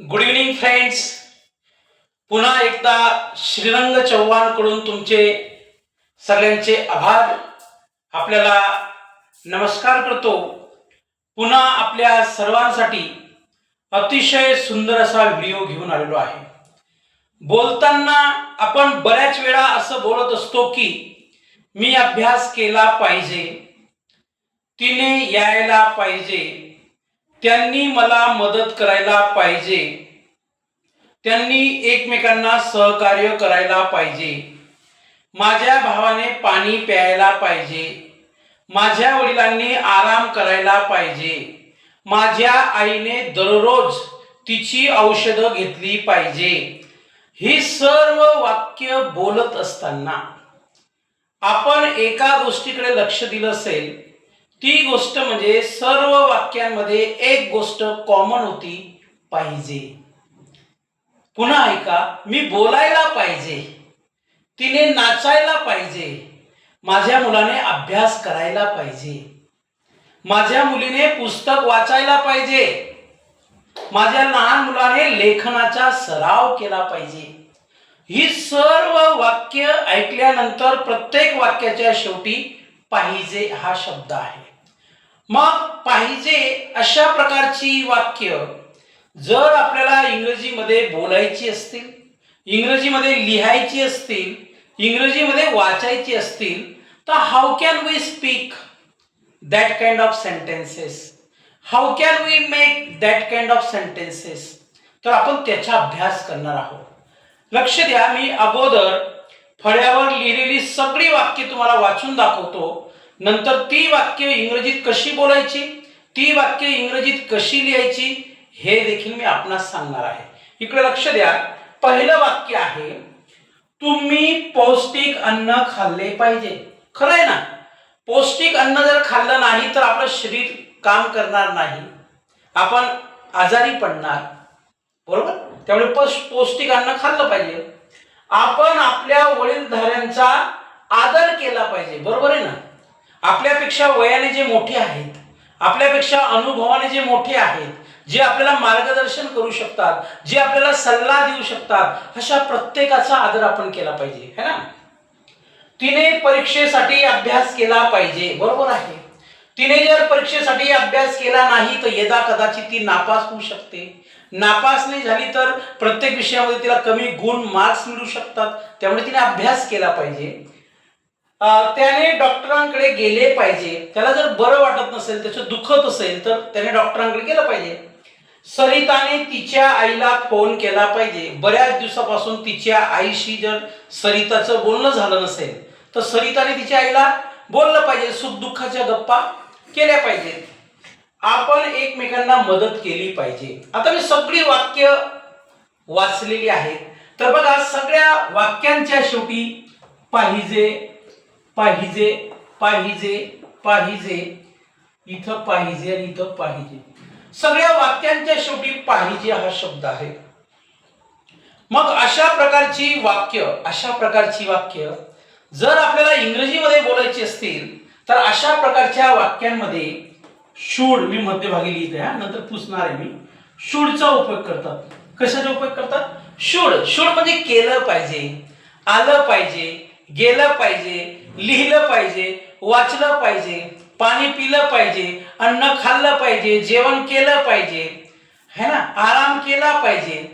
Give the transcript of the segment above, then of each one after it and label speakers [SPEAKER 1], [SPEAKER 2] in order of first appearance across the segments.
[SPEAKER 1] Good evening friends पुन्हा एकदा श्रीरंग चव्हाणकडून तुमचे सगळ्यांचे आभार. आपल्याला नमस्कार करतो. पुन्हा आपल्या सर्वांसाठी अतिशय सुंदर असा व्हिडिओ घेऊन आलेलो आहे. बोलताना आपण बऱ्याच वेळा असं बोलत असतो की मी अभ्यास केला पाहिजे. तिने यायला पाहिजे. त्यांनी मला मदत करायला पाहिजे. त्यांनी एकमेकांना सहकार्य करायला पाहिजे. माझ्या भावाने पाणी प्यायला पाहिजे. माझ्या वडिलांनी आराम करायला पाहिजे. माझ्या आईने दररोज तिची औषधं घेतली पाहिजे. ही सर्व वाक्य बोलत असताना आपण एका गोष्टीकडे लक्ष दिलं असेल ती गोष्ट म्हणजे सर्व वाक्यांमध्ये एक गोष्ट कॉमन होती पाहिजे. पुन्हा ऐका मी बोलायला पाहिजे. तिने नाचायला पाहिजे. माझ्या मुलाने अभ्यास करायला पाहिजे. माझ्या मुलीने पुस्तक वाचायला पाहिजे. माझ्या लहान मुलाने लेखनाचा सराव केला पाहिजे. ही सर्व वाक्य ऐकल्यानंतर प्रत्येक वाक्याच्या शेवटी पाहिजे हा शब्द आहे. मग पाहिजे अशा प्रकारची वाक्य जर आपल्याला इंग्रजीमध्ये बोलायची असतील इंग्रजीमध्ये लिहायची असतील इंग्रजीमध्ये वाचायची असतील तर how can we speak that kind of sentences how can we make that kind of sentences तर आपण त्याचा अभ्यास करणार आहोत. लक्ष द्या मी अगोदर फळ्यावर लिहिलेली सगळी वाक्य तुम्हाला वाचून दाखवतो. नंतर ती वाक्य इंग्रजीत कशी बोलायची? ती वाक्य इंग्रजीत कशी लिहायची? हे देखील मी आपणास सांगणार आहे. इकडे लक्ष द्या. पहिलं वाक्य आहे तुम्ही पौष्टिक अन्न खाल्ले पाहिजे. खरं आहे ना? पौष्टिक अन्न जर खाल्लं नाही तर आपलं शरीर काम करणार नाही. आपण आजारी पडणार. बरोबर? त्यामुळे पौष्टिक अन्न खाल्लं पाहिजे. आपण आपल्या वडीलधाऱ्यांचा आदर केला पाहिजे. बरोबर आहे ना? आपल्यापेक्षा वयाने जे मोठे आहेत आपल्यापेक्षा अनुभवाने जे मोठे आहेत जे आपल्याला मार्गदर्शन करू शकतात जे आपल्याला सल्ला देऊ शकतात अशा प्रत्येकाचा आदर आपण केला पाहिजे है ना? तिने परीक्षेसाठी अभ्यास केला पाहिजे बरोबर आहे. तिने जर परीक्षेसाठी अभ्यास केला नाही तर यदा कदाचित ती नापास होऊ शकते. नापास नाही झाली तर प्रत्येक विषयामध्ये तिला कमी गुण मार्क्स मिळू शकतात. त्यामुळे तिने अभ्यास केला पाहिजे. त्याने डॉक्टरांकडे गेले पाहिजे. त्याला जर बरं वाटत नसेल त्याचं दुखत असेल तर त्याने डॉक्टरांकडे गेलं पाहिजे. सरिताने तिच्या आईला फोन केला पाहिजे. बऱ्याच दिवसापासून तिच्या आईशी जर सरिताचं बोलणं झालं नसेल तर सरिताने तिच्या आईला बोललं पाहिजे. सुख दुःखाच्या गप्पा केल्या पाहिजेत. आपण एकमेकांना मदत केली पाहिजे. आता मी सगळी वाक्य वाचलेली आहेत. तर बघा सगळ्या वाक्यांच्या शेवटी पाहिजे पाहिजे पाहिजे पाहिजे इथं पाहिजे आणि इथं पाहिजे. सगळ्या वाक्यांच्या शेवटी पाहिजे हा शब्द आहे. मग अशा प्रकारची वाक्य अशा प्रकारची वाक्य जर आपल्याला इंग्रजीमध्ये बोलायची असतील तर अशा प्रकारच्या वाक्यांमध्ये शूड मी मध्यभागी लिहित आहे नंतर पुसणार आहे मी. शूडचा उपयोग करतात. कशाचा उपयोग करतात? शूड शूड म्हणजे केलं पाहिजे आलं पाहिजे गेलं पाहिजे लिहिलं पाहिजे वाचलं पाहिजे पाणी पिलं पाहिजे अन्न खाल्लं पाहिजे जेवण केलं पाहिजे है ना? आराम केला पाहिजे.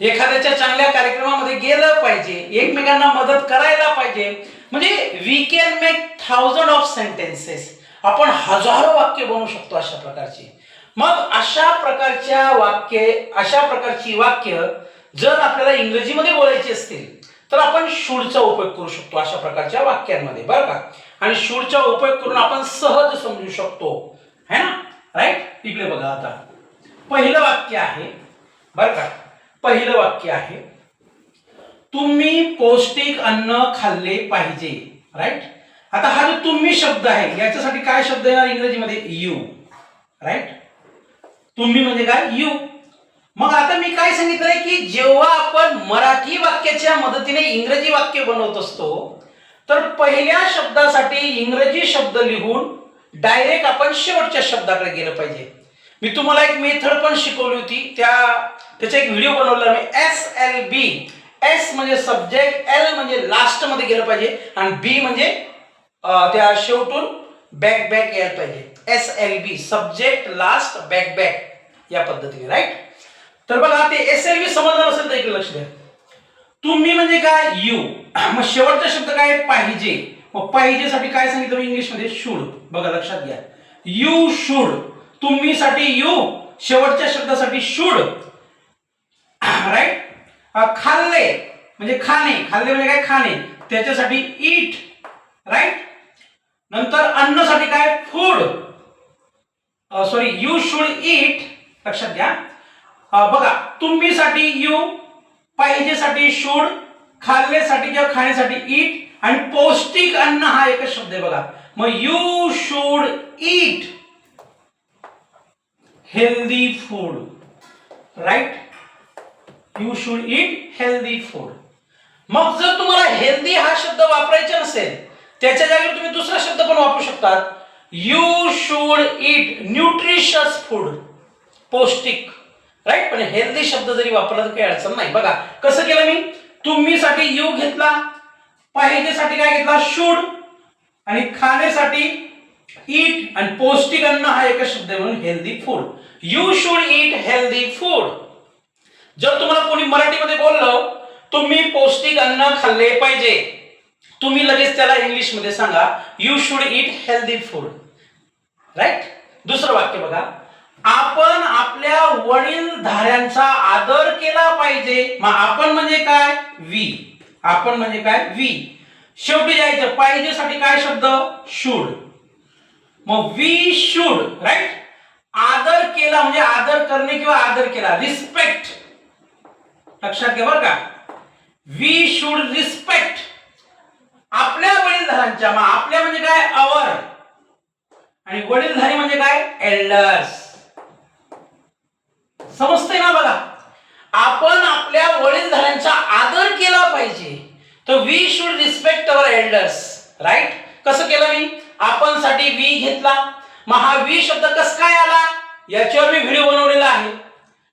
[SPEAKER 1] एखाद्याच्या चांगल्या कार्यक्रमामध्ये गेलं पाहिजे एकमेकांना मदत करायला पाहिजे. म्हणजे we can make thousand of sentences आपण हजारो वाक्य बनवू शकतो अशा प्रकारची. मग अशा प्रकारच्या वाक्य अशा प्रकारची वाक्य जर आपल्याला इंग्रजीमध्ये बोलायची असतील तर आपण शूडचा उपयोग करू शकतो अशा प्रकारच्या वाक्यांमध्ये बरं का? आणि शूडचा उपयोग करून आपण सहज समजू शकतो. है ना? राईट इकडे बघा आता. पहिलं वाक्य आहे बरं का? पहिलं वाक्य आहे तुम्ही पौष्टिक अन्न खाल्ले पाहिजे. राईट आता हा जो तुम्ही शब्द आहे याच्यासाठी काय शब्द येणार इंग्रजीमध्ये? यू राईट तुम्ही म्हणजे काय? यू मग आता मी काय सांगितलंय की जेव्हा आपण मराठी वाक्याच्या मदतीने इंग्रजी वाक्य बनवत असतो तर पहिल्या शब्दासाठी इंग्रजी शब्द लिहून डायरेक्ट आपण शेवटच्या शब्दाकडे गेलं पाहिजे. मी तुम्हाला एक मेथड पण शिकवली होती त्या त्याचा एक व्हिडिओ बनवला मी. एस एल बी एस म्हणजे सब्जेक्ट एल म्हणजे लास्टमध्ये गेलं पाहिजे आणि बी म्हणजे त्या शेवटून बॅक बॅक यायला पाहिजे. S L B subject last back back या पद्धतीने राईट तर बघा ते एस एल बी समजलं नसेल तर इकडे लक्ष द्या. तुम्ही म्हणजे काय? यू. मग शेवटचा शब्द काय? पाहिजे. मग पाहिजेसाठी काय सांगितलं मी इंग्लिशमध्ये? शूड बघा लक्षात घ्या. यू शूड तुम्ही साठी यू शेवटच्या शब्दासाठी शूड राईट खाल्ले. म्हणजे खाणे. खाल्ले म्हणजे काय? खाणे. त्याच्यासाठी ईट राईट नंतर अन्नसाठी काय? Food sorry you should eat लक्षात घ्या. बघा तुम्हीसाठी यू पाहिजेसाठी शूड खाल्लेसाठी किंवा खाण्यासाठी ईट आणि पौष्टिक अन्न हा एकच शब्द आहे बघा. मग you should eat healthy food right you should eat healthy food मग जर तुम्हाला हेल्दी हा शब्द वापरायचा नसेल त्याच्या जागेवर तुम्ही दुसरा शब्द पण वापरू शकतात. You should eat nutritious food पौष्टिक. राईट पण हेल्दी शब्द जरी वापरला तर काही अडचण नाही. बघा कसं केलं मी? तुम्हीसाठी यू घेतला पाहिजेसाठी काय घेतला? शूड आणि खाण्यासाठी ईट आणि पौष्टिक अन्न हा एकच शब्द म्हणून healthy food you should eat healthy food जर तुम्हाला कोणी मराठीमध्ये बोललं तुम्ही पौष्टिक अन्न खाल्ले पाहिजे. तुम्ही लगेच त्याला इंग्लिशमध्ये सांगा you should eat healthy food right दुसरं वाक्य बघा. आपण आपल्या वडील धाऱ्यांचा आदर केला पाहिजे. मग आपण म्हणजे काय? वी. आपण म्हणजे काय? वी. शेवटी जायचं. पाहिजेसाठी काय शब्द? शुड. मग वी शुड राईट आदर केला म्हणजे आदर करणे किंवा आदर केला. रिस्पेक्ट. लक्षात घ्या बरं का. वी शुड रिस्पेक्ट आपल्या वडीलधारांच्या मग आपल्या म्हणजे काय? अवर आणि वडीलधारी म्हणजे काय? एल्डर्स समजतंय ना बघा. आपण आपल्या वडीलधाऱ्यांचा आदर केला पाहिजे. तर we should respect our elders right कसं केलं मी? आपण साठी वी घेतला. मग हा वी शब्द कस काय आला? याच्यावर मी व्हिडिओ बनवलेला आहे.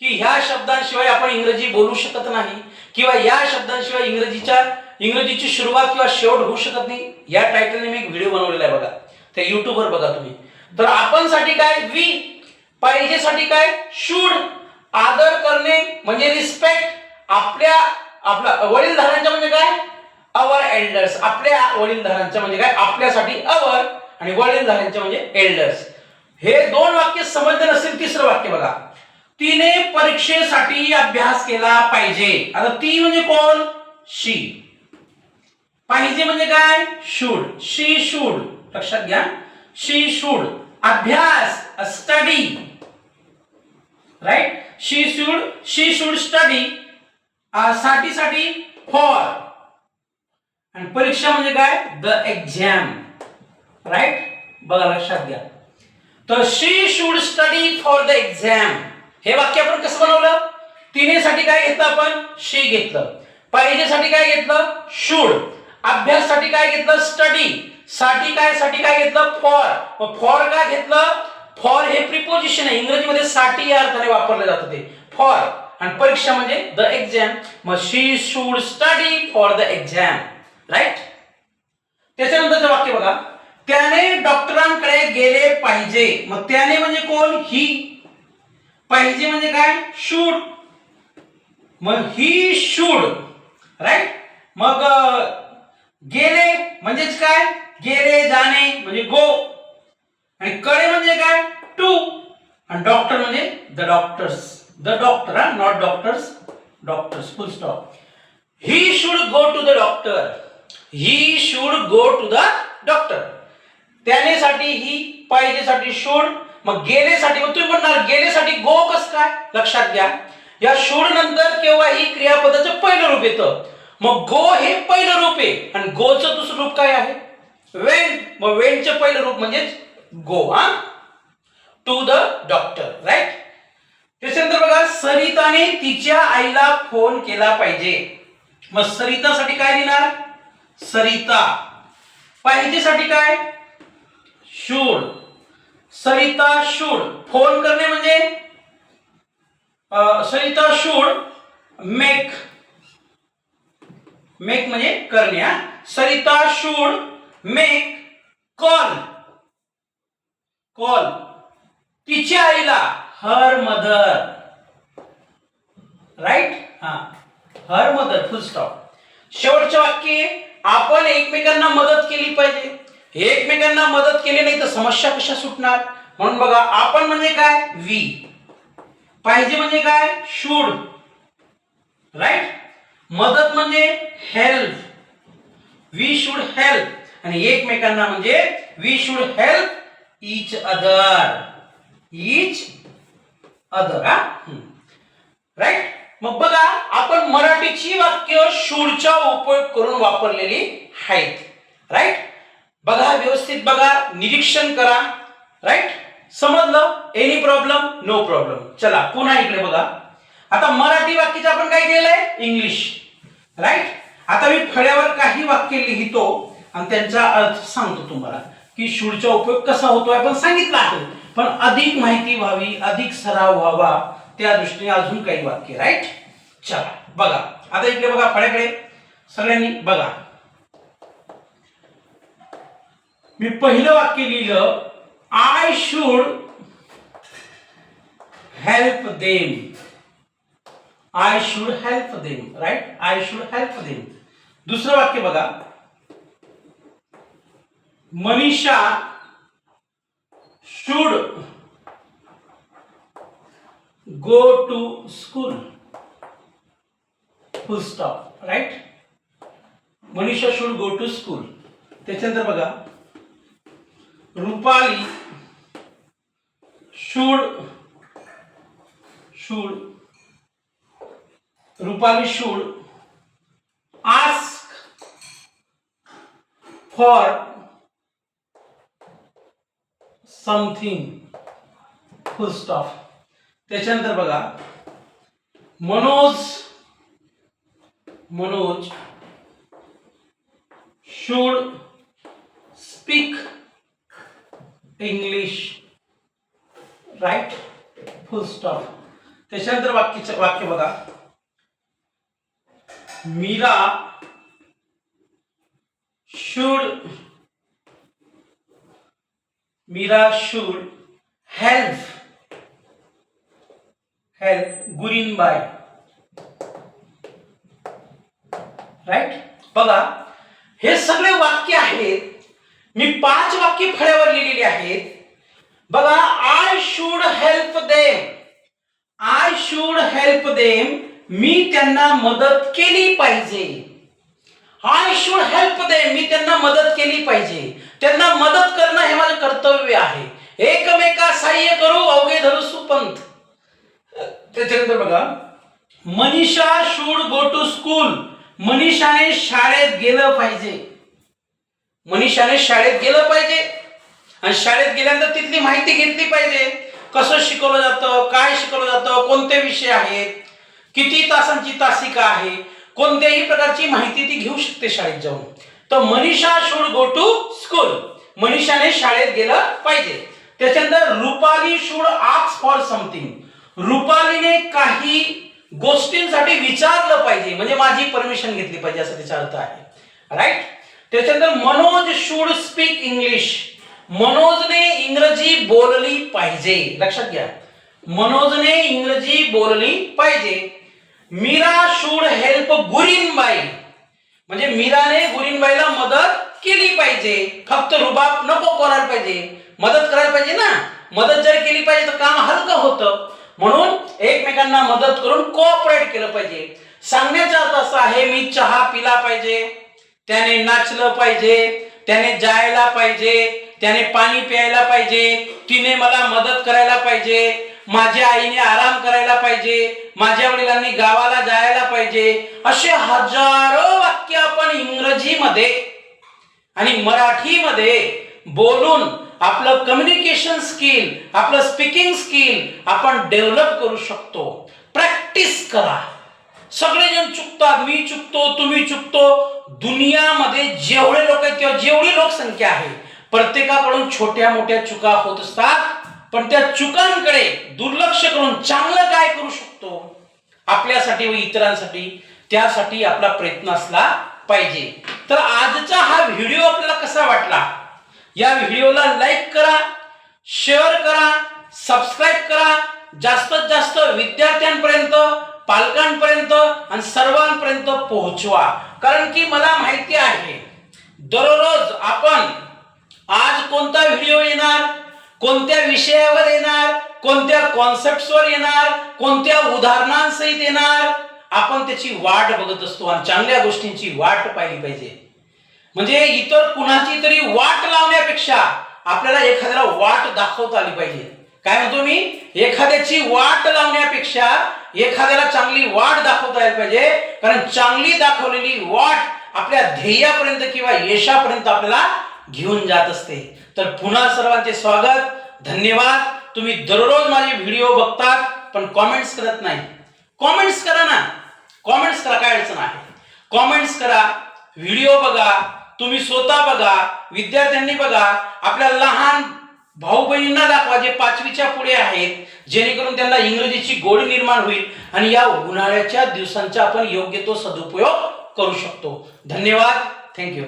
[SPEAKER 1] की ह्या शब्दांशिवाय आपण इंग्रजी बोलू शकत नाही. किंवा या शब्दांशिवाय इंग्रजीच्या इंग्रजीची सुरुवात किंवा शेवट होऊ शकत नाही. या टायटलने मी एक व्हिडिओ बनवलेला आहे बघा. ते युट्यूबवर बघा तुम्ही. तर आपण साठी काय? वी पाहिजेसाठी काय? शूड आदर करणे म्हणजे रिस्पेक्ट आपल्या आपला वडीलधारांच्या म्हणजे काय? अवर एल्डर्स आपल्या वडीलधारांच्या म्हणजे काय? आपल्यासाठी अवर आणि वडीलधाऱ्यांच्या म्हणजे एल्डर्स हे दोन वाक्य समजले नसेल तिसरं वाक्य बघा. तिने परीक्षेसाठी अभ्यास केला पाहिजे. आता ती म्हणजे कोण? शी. पाहिजे म्हणजे काय? शूड शी शूड लक्षात घ्या. शी शूड अभ्यास study right she should she should study साठी साठी फॉर आणि परीक्षा म्हणजे काय? द एक्झाम राईट बघा लक्षात घ्या. तर she should study for the exam हे वाक्य आपण कसं बनवलं? तिनेसाठी काय घेतलं आपण? शी घेतलं. पाहिजेसाठी काय घेतलं? शुड अभ्याससाठी काय घेतलं? स्टडी साठी काय साठी काय घेतलं? फॉर फॉर काय घेतलं? फॉर हे प्रिपोजिशन आहे. इंग्रजीमध्ये साठी या अर्थाने वापरले जातं ते. फॉर आणि परीक्षा म्हणजे द एक्झाम मग she should study for the exam right त्याच्यानंतरचं वाक्य बघा. त्याने डॉक्टरांकडे गेले पाहिजे. मग त्याने म्हणजे कोण? ही पाहिजे म्हणजे काय? शूड मग ही शूड राईट मग गेले म्हणजेच काय? गेले जाणे म्हणजे गो आणि कडे म्हणजे काय? टू. आणि डॉक्टर म्हणजे द डॉक्टर्स द डॉक्टर हा? Not doctors doctors full stop he should go to the doctor he should go to the doctor त्यानेसाठी he पाहिजेसाठी शुड मग गेलेसाठी मग तुम्ही म्हणणार गेलेसाठी गो कस काय? लक्षात घ्या. या शुड नंतर केव्हा ही क्रियापदाचं पहिलं रूप येतं? मग गो हे पहिलं रूप आहे. आणि गोचं दुसरं रूप काय आहे? वेन मग वेनचं पहिलं रूप म्हणजेच गो हा टू द डॉक्टर राईट त्याच्यानंतर बघा सरिताने तिच्या आईला फोन केला पाहिजे. मग सरितासाठी काय लिहिणार? सरिता. पाहिजेसाठी काय? शूड सरिता शूड फोन करणे म्हणजे? सरिता शूड मेक मेक म्हणजे करणे Sarita should make call call तिच्या आईला. Her mother. राईट हा. हर मदर फुल स्टॉप शेवटचे वाक्य आपण एकमेकांना मदत केली पाहिजे. एकमेकांना मदत केली नाही तर समस्या कशा सुटणार? म्हणून बघा आपण म्हणजे काय? वी पाहिजे म्हणजे काय? शुड राईट मदत म्हणजे हेल्प वी शुड हेल्प आणि एकमेकांना म्हणजे we should help each other each other हा? राईट मग बघा आपण मराठीची वाक्य शूडचा उपयोग करून वापरलेली आहेत. राईट बघा व्यवस्थित बघा निरीक्षण करा. राईट समजलं? एनी प्रॉब्लेम नो प्रॉब्लेम चला पुन्हा इकडे बघा. आता मराठी वाक्याचं आपण काय केलंय? इंग्लिश राईट आता मी फळ्यावर काही वाक्य लिहितो आणि त्यांचा अर्थ सांगतो तुम्हाला. की शूडचा उपयोग कसा होतो आपण सांगितलं आहे. पण अधिक माहिती व्हावी अधिक सराव व्हावा त्या दृष्टीने अजून काही वाक्य राईट चला बघा. आता इकडे बघा फळ्याकडे. सगळ्यांनी बघा. मी पहिलं वाक्य लिहिलं I should help them I should help them right I should help them दुसरं वाक्य बघा. Manisha should go to school full stop right Manisha should go to school त्याच्यानंतर बघा Rupali should should Rupali should ask for something full stop त्याच्यानंतर बघा. Manoj. Manoj should speak English right full stop त्याच्यानंतर वाक्याचं वाक्य बघा. Meera should should help help Gurin by right बघा हे सगळे वाक्य आहेत. मी पाच वाक्य फळ्यावर लिहिलेली आहेत. बघा I should help them I should help them मी त्यांना मदत केली पाहिजे. आय शुड हेल्प देम मी त्यांना मदत केली पाहिजे. त्यांना मदत करणं हे माझं कर्तव्य आहे. एकमेका सहाय्य करू अवघे धरू सुपंथ त्याच्यानंतर बघा. Manisha should go to school मनीषाने शाळेत गेलं पाहिजे. मनीषाने शाळेत गेलं पाहिजे. आणि शाळेत गेल्यानंतर तिथली माहिती घेतली पाहिजे. कसं शिकवलं जातं काय शिकवलं जातं कोणते विषय आहेत किती तासांची तासिका आहे कोणत्याही प्रकारची माहिती ती घेऊ शकते शाळेत जाऊन. तर Manisha should go to school मनीषाने शाळेत गेलं पाहिजे. त्याच्यानंतर Rupali should ask for something रुपालीने काही गोष्टींसाठी विचारलं पाहिजे. म्हणजे माझी परमिशन घेतली पाहिजे असं त्याचा अर्थ आहे. राईट त्याच्यानंतर मनोज शुड स्पीक इंग्लिश मनोजने इंग्रजी बोलली पाहिजे. लक्षात घ्या. मनोजने इंग्रजी बोलली पाहिजे. मीरा शुड हेल्प गुरीनबाई. म्हणजे मीराने गुरीनबाईला मदत केली पाहिजे. फक्त रुबाब नको करायला पाहिजे. मदत करायला पाहिजे ना. मदत जर केली पाहिजे तर काम हलकं होतं. म्हणून एकमेकांना मदत करून कोऑपरेट केलं पाहिजे. सांगण्याचा अर्थ असा आहे मी चहा पिला पाहिजे त्याने नाचलं पाहिजे त्याने जायला पाहिजे त्याने पाणी प्यायला पाहिजे तिने मला मदत करायला पाहिजे माझ्या आईने आराम करायला पाहिजे माझ्या वडिलांनी गावाला जायला पाहिजे असे हजारो वाक्य आपण इंग्रजीमध्ये आणि मराठीमध्ये बोलून आपलं कम्युनिकेशन स्किल आपलं स्पीकिंग स्किल आपण डेव्हलप करू शकतो. प्रॅक्टिस करा. सगळेजण चुकतात मी चुकतो तुम्ही चुकतो. दुनियामध्ये जेवढे लोक आहेत किंवा जेवढी लोकसंख्या आहे प्रत्येकाकडून छोट्या मोठ्या चुका होत असतात. पण त्या चुकांकडे दुर्लक्ष करून चांगलं काय करू शकतो? आपल्यासाठी व इतरांसाठी त्यासाठी आपला प्रयत्न असला पाहिजे. तर आजचा हा व्हिडिओ आपल्याला कसा वाटला? या व्हिडिओला लाईक करा शेअर करा सबस्क्राईब करा. जास्तीत जास्त विद्यार्थ्यांपर्यंत पालकांपर्यंत आणि सर्वांपर्यंत पोहोचवा. कारण की मला माहिती आहे दररोज आपण आज कोणता व्हिडिओ येणार? कोणत्या विषयावर येणार कोणत्या कॉन्सेप्टवर येणार कोणत्या उदाहरणांसहित येणार? आपण त्याची वाट बघत असतो आणि चांगल्या गोष्टींची वाट पाहिली पाहिजे. म्हणजे इतर कुणाची तरी वाट लावण्यापेक्षा आपल्याला एखाद्याला वाट दाखवता आली पाहिजे. काय म्हणतो मी? एखाद्याची वाट लावण्यापेक्षा एखाद्याला चांगली वाट दाखवता आली पाहिजे. कारण चांगली दाखवलेली वाट आपल्या ध्येयापर्यंत किंवा यशापर्यंत आपल्याला घेऊन जात असते. तर पुन्हा सर्वांचे स्वागत धन्यवाद. तुम्ही दररोज माझे व्हिडिओ बघतात पण कॉमेंट्स करत नाही. कॉमेंट्स करा ना. कॉमेंट्स करा काय अडचण आहे? कॉमेंट्स करा व्हिडिओ बघा तुम्ही स्वतः बघा विद्यार्थ्यांनी बघा. आपल्या लहान भाऊ बहिणींना दाखवा जे पाचवीच्या पुढे आहेत जेणेकरून त्यांना इंग्रजीची गोडी निर्माण होईल आणि या उन्हाळ्याच्या दिवसांचा आपण योग्य तो सदुपयोग करू शकतो. धन्यवाद. थँक्यू